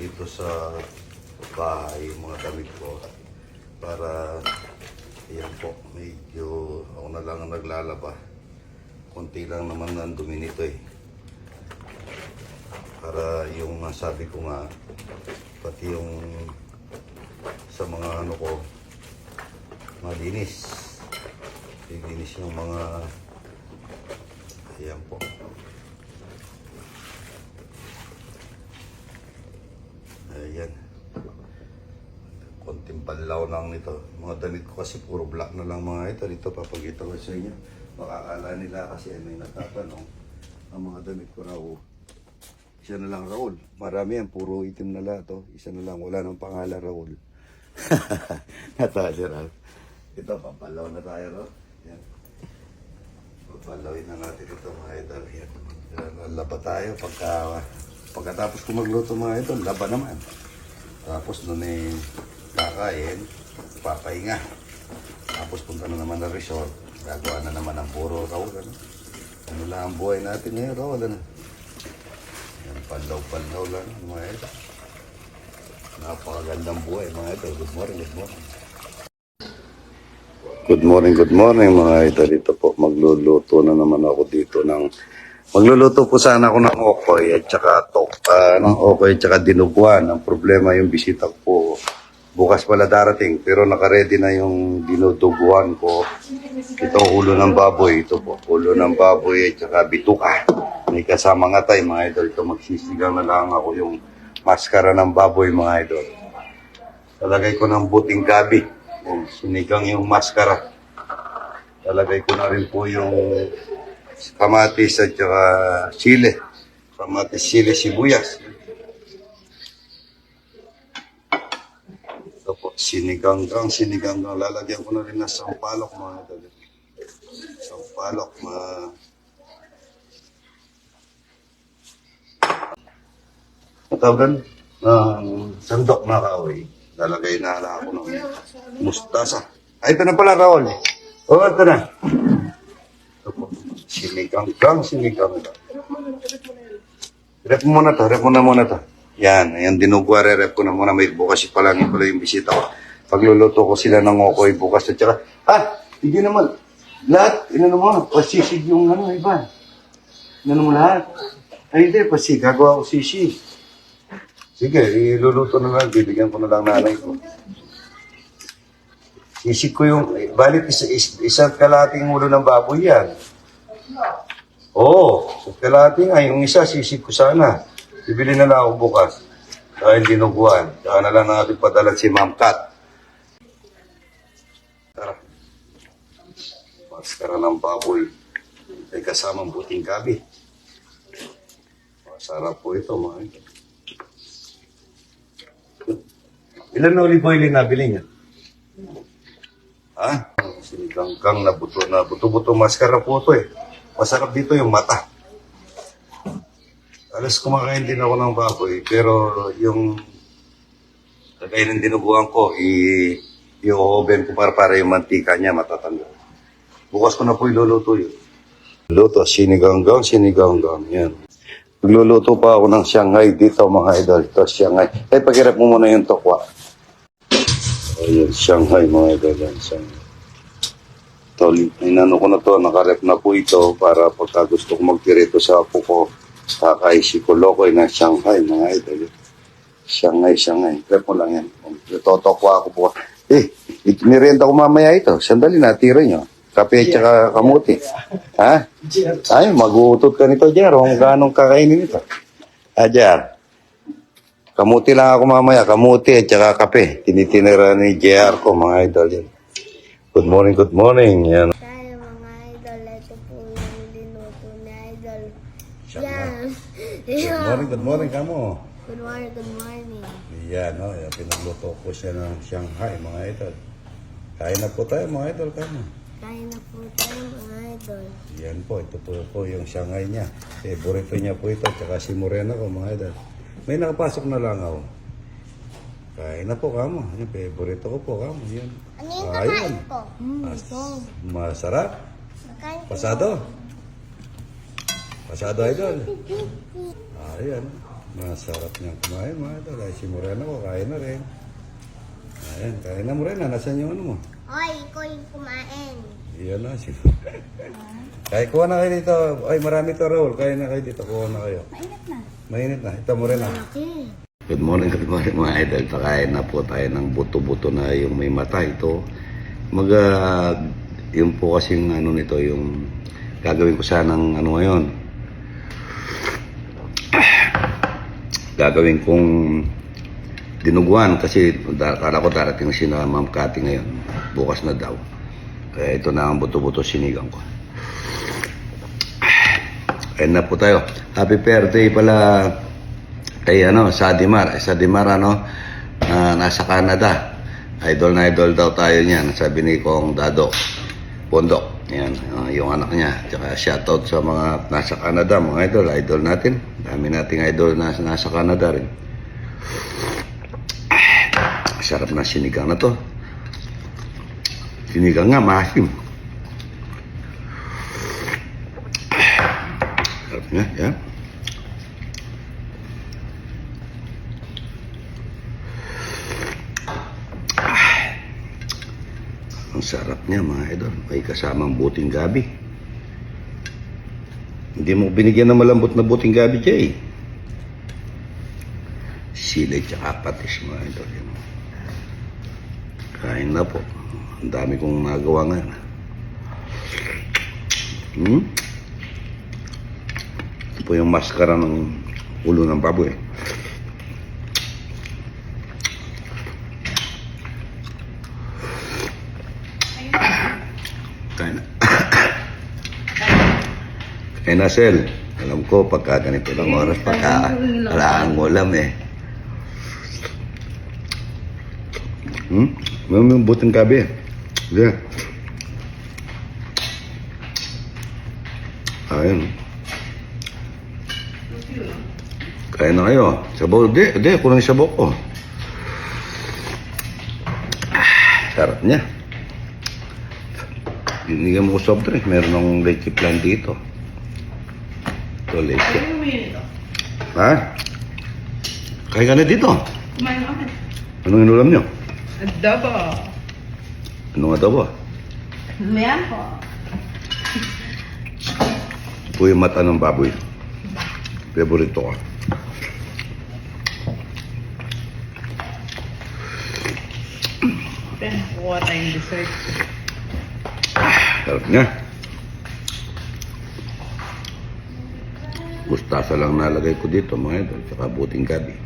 dito sa bahay yung mga damit ko. Para yan po medyo ako na lang ang naglalaba. Konti lang naman ang dumi nito eh. Para yung uh, sabi ko nga pati yung sa mga ano ko malinis. Linis yung mga ayan po ayan. Konting panlaw lang nito. Mga damit ko kasi puro black na lang mga ito. Dito papakita ko sa inyo. Makakala nila kasi may natatanong. Ang mga damit ko raw isa na lang Raul. Marami yan puro itim na lahat oh. isa na lang wala nang pangalan Raul. Natawa si Raul. Ito papalaw na tayo no? yan papalawin na natin ito mga idol. Yan, laba tayo pagka pagkatapos ko magluto mga idol laba naman tapos doon eh kakain papahinga tapos punta na naman ng resort gagawa na naman ng puro Raul ano? ano lang ang buhay natin ngayon Raul ano? yan panlaw-panlaw lang mga idol napakagandang buhay mga idol good morning good morning Good morning, good morning mga idol. Dito po, magluluto na naman ako dito ng... Magluluto po sana ako ng okoy at saka tok, ah, ng okoy at saka dinuguan. Ang problema yung bisita ko po, bukas pala darating. Pero nakaredy na yung dinuduguan ko. Ito, ulo ng baboy. Ito po, ulo ng baboy at saka bituka. May kasama nga tayo mga idol. Ito, magsisigang na lang ako yung maskara ng baboy mga idol. Talagay ko ng buting gabi. Sinigang yung maskara. Talagay ko na rin po yung kamatis at saka chile. Kamatis, chile, sibuyas. Ito po, siniganggang, siniganggang. Lalagyan ko na rin ng sampalok mga idol. Sampalok, mga... Natawagan ng sandok na kahoy. Lalagay na lang ako ng mustasa. Ay, ito na pala, Raul. O, ito na. Ito po. Sinigang-gang, sinigang-gang. Rep mo muna to, rep mo na muna to. Yan, yan dinugwa, rep ko na muna. May bukas pala nga pala yung bisita ko. Pagluluto ko sila ng okoy bukas at saka, ah, hindi naman. Lahat, inano mo, pasisig yung ano, iba. Inano mo lahat. Ay, hindi, pasig. Gagawa ko sisig. Sige, iluluto na lang. Bibigyan ko na lang nanay ko. Isip ko yung, eh, balit isa, is, isang kalating ulo ng baboy yan. Oo, oh, kalahati nga. Yung isa, sisip ko sana. Bibili na lang ako bukas. Dahil dinuguan. Saka na lang natin padala si Ma'am Kat. Tara. Maskara ng baboy. May kasamang buting gabi. Masarap po ito, mga. Ilan na olive oil yung nabili niya? Ha? Siniganggang na buto na buto-buto maskara po ito eh. Masarap dito yung mata. Alas kumakain din ako ng baboy, pero yung lagay ng dinuguan ko, i i-oven ko para para yung mantika niya matatanggal. Bukas ko na po iluluto yun. Luto, siniganggang, siniganggang. Yan. Nagluluto pa ako ng Shanghai dito mga idol. Ito, Shanghai. Eh, pagkirap mo muna yung tokwa. Ayan, Shanghai mga idol. Yan, Shanghai. Ito, inano ko na to, nakarep na po ito para pagka gusto ko magpirito sa apo ko, kakaisi ko lokoy ng Shanghai mga idol. Shanghai, Shanghai. Rep mo lang yan. Totokwa ako po. Eh, nirenta ko mamaya ito. Sandali, natira nyo. Kape at saka kamuti. Ha? Ay, magutot ka nito, Jer. Kung ganong kakainin ito. Ah, Jer. Kamuti lang ako mamaya. Kamuti at saka kape. Tinitinira ni JR ko, mga idol yan. Good morning, good morning. Yan. Tayo mga idol, ito po yung linuto ni idol. Yan. Good morning, good morning, kamo. Good morning, good morning. Yan, no? Yan, pinagluto ko siya ng Shanghai, mga idol. Kain na po tayo, mga idol. Kain na. Kain na po tayo mga idol. Yan po, ito po, po yung Shanghai niya. Favorito niya po ito, tsaka si Morena ko, mga idol. May nakapasok na lang ako. Kain na po, kamo. Yung favorito ko po, kamo. Yan. Ano yung Ayun. kakain ko? Mas, masarap. Kakain ko. Pasado. Pasado, idol. Ayan. Masarap niyang kumain mga idol. Ay, si Moreno ko, kain na rin. Ayan, kain na Moreno. Nasaan yung ano mo? Hoy, ikaw yung kumain. Iyan na si Kaya kuha na kayo dito. Ay, marami to Raul. Kaya na kayo dito. Kuha na kayo. Mainit na. Mainit na. Ito Moreno. Okay. Good morning, good morning mga idol. Pakain na po tayo ng buto-buto na yung may mata ito. Mag, ah, yun po kasing ano nito, yung gagawin ko sanang ano ngayon. Gagawin kong dinuguan kasi kala ko darating si Ma'am Cathy ngayon. Bukas na daw. Kaya ito na ang buto-buto sinigang ko. Ayun na po tayo. Happy birthday pala kay ano, sa Dimar. Eh, sa Dimar ano, na nasa Canada. Idol na idol daw tayo niyan. Sabi ni Kong Dado. Bondok. Yan, ah, yung anak niya. Tsaka shoutout sa mga nasa Canada, mga idol. Idol natin. Dami nating idol na nasa Canada rin. Ah, Sarap na sinigang na to. Sinigang nga, maasim. Sarap niya, yan. Ang sarap niya mga idol. May kasamang buting gabi. Hindi mo binigyan ng malambot na buting gabi, Jay. Sili tsaka patis mga idol. Kain na po. Ang dami kong nagawa ngayon. Hmm? Ito po yung maskara ng ulo ng baboy. Kain na. Kain na, Sel. Alam ko, pagka ganito lang oras, pagka wala ang ulam eh. Hmm? May may buting gabi. Hindi. Ayun. Kain na kayo. Sabaw. Hindi, hindi. Kulang yung sabaw ko. Ah, sarap niya. Binigyan mo ko soft drink. Meron akong leche plan dito. Ito, leche. Ano? Ha? Kaya ka na dito. Kumain ako. Anong inulam niyo? Adobo. Anong adobo? Mayan po. Ito yung mata ng baboy. Favorito ko. Then, kuha tayong dessert. Sarap niya. Mustasa lang nalagay ko dito mga idol. Tsaka buting gabi.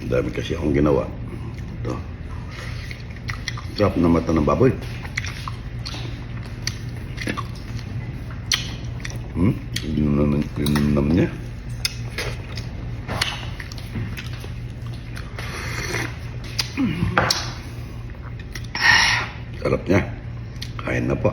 Ang dami kasi akong ginawa. Ito. Sarap na mata ng baboy. Hmm? Ginunam ginunam niya. Sarap niya. Kain na po.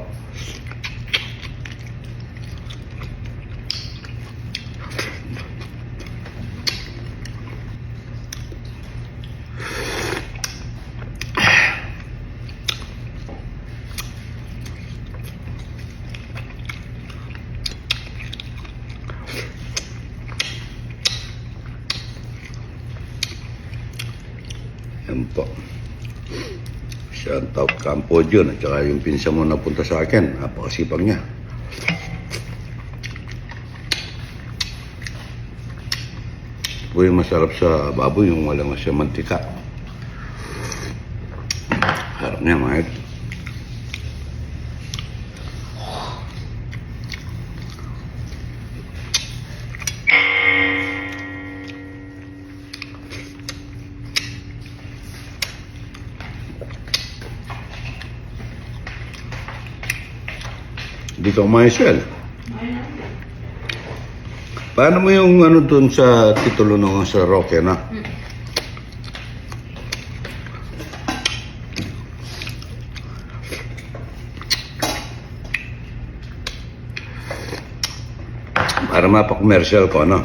Yan po. Shout out Campo John at saka yung pinsa mo napunta sa akin. Napakasipag niya. Po yung masarap sa baboy, yung walang sa mantika. Harap niya, mga Hindi ka Shell. Paano mo yung ano dun sa titulo ng sa Roque na? Para mapa-commercial ko, ano?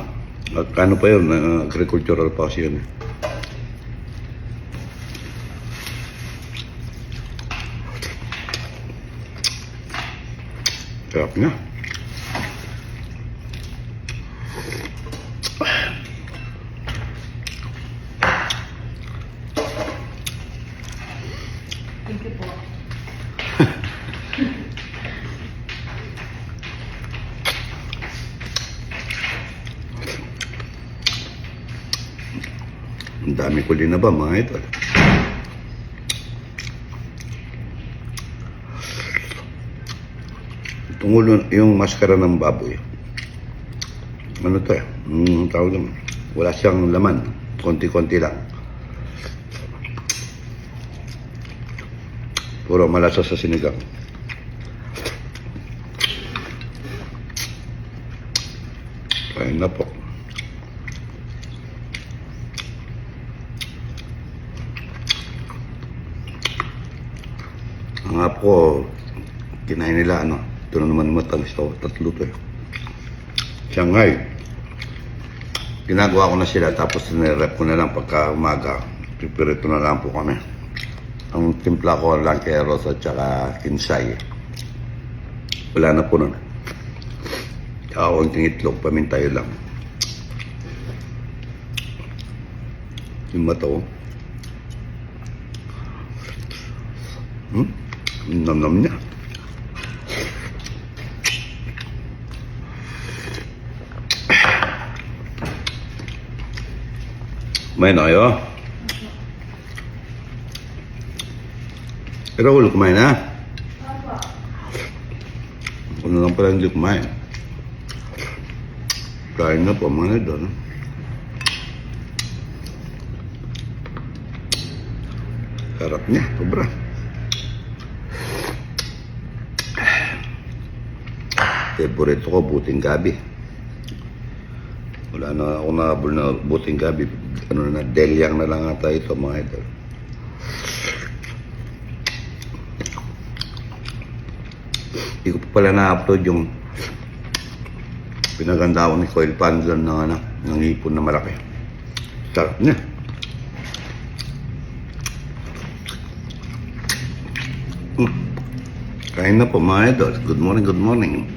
At Kano pa yun? Agricultural pa kasi yun. eh. Sarap na. Thank po. Ang dami ko linaba mga idol. Itong ulo, yung maskara ng baboy. Ano to eh? Mm, tawag naman. Wala siyang laman. Konti-konti lang. Puro malasa sa sinigang. Kain na po. Ang apo kinain nila ano, ito na naman matamis to, tatlo to eh. Shanghai. Ginagawa ko na sila tapos nire-rep ko na lang pagka umaga. Pipirito na lang po kami. Ang timpla ko lang kay Rosa at saka kinsay. Wala na po nun. Tsaka konting itlog, pamintayo lang. Yung mata ko. Hmm? Nam-nam niya. Na kayo? Pero ulo kumain na. Ako na lang pala hindi kumain. Kain na po mga doon. Sarap niya, sobra. Favorite ko, buting gabi. Wala na ako nakabol na buting gabi. Ano na, delyang na lang ata ito mga idol. Hindi ko pa pala na-upload yung pinaganda ko ni Coil Panzan ng, ano, ng hipon na malaki. Sarap niya. Mm. Kain na po mga idol. Good morning, good morning.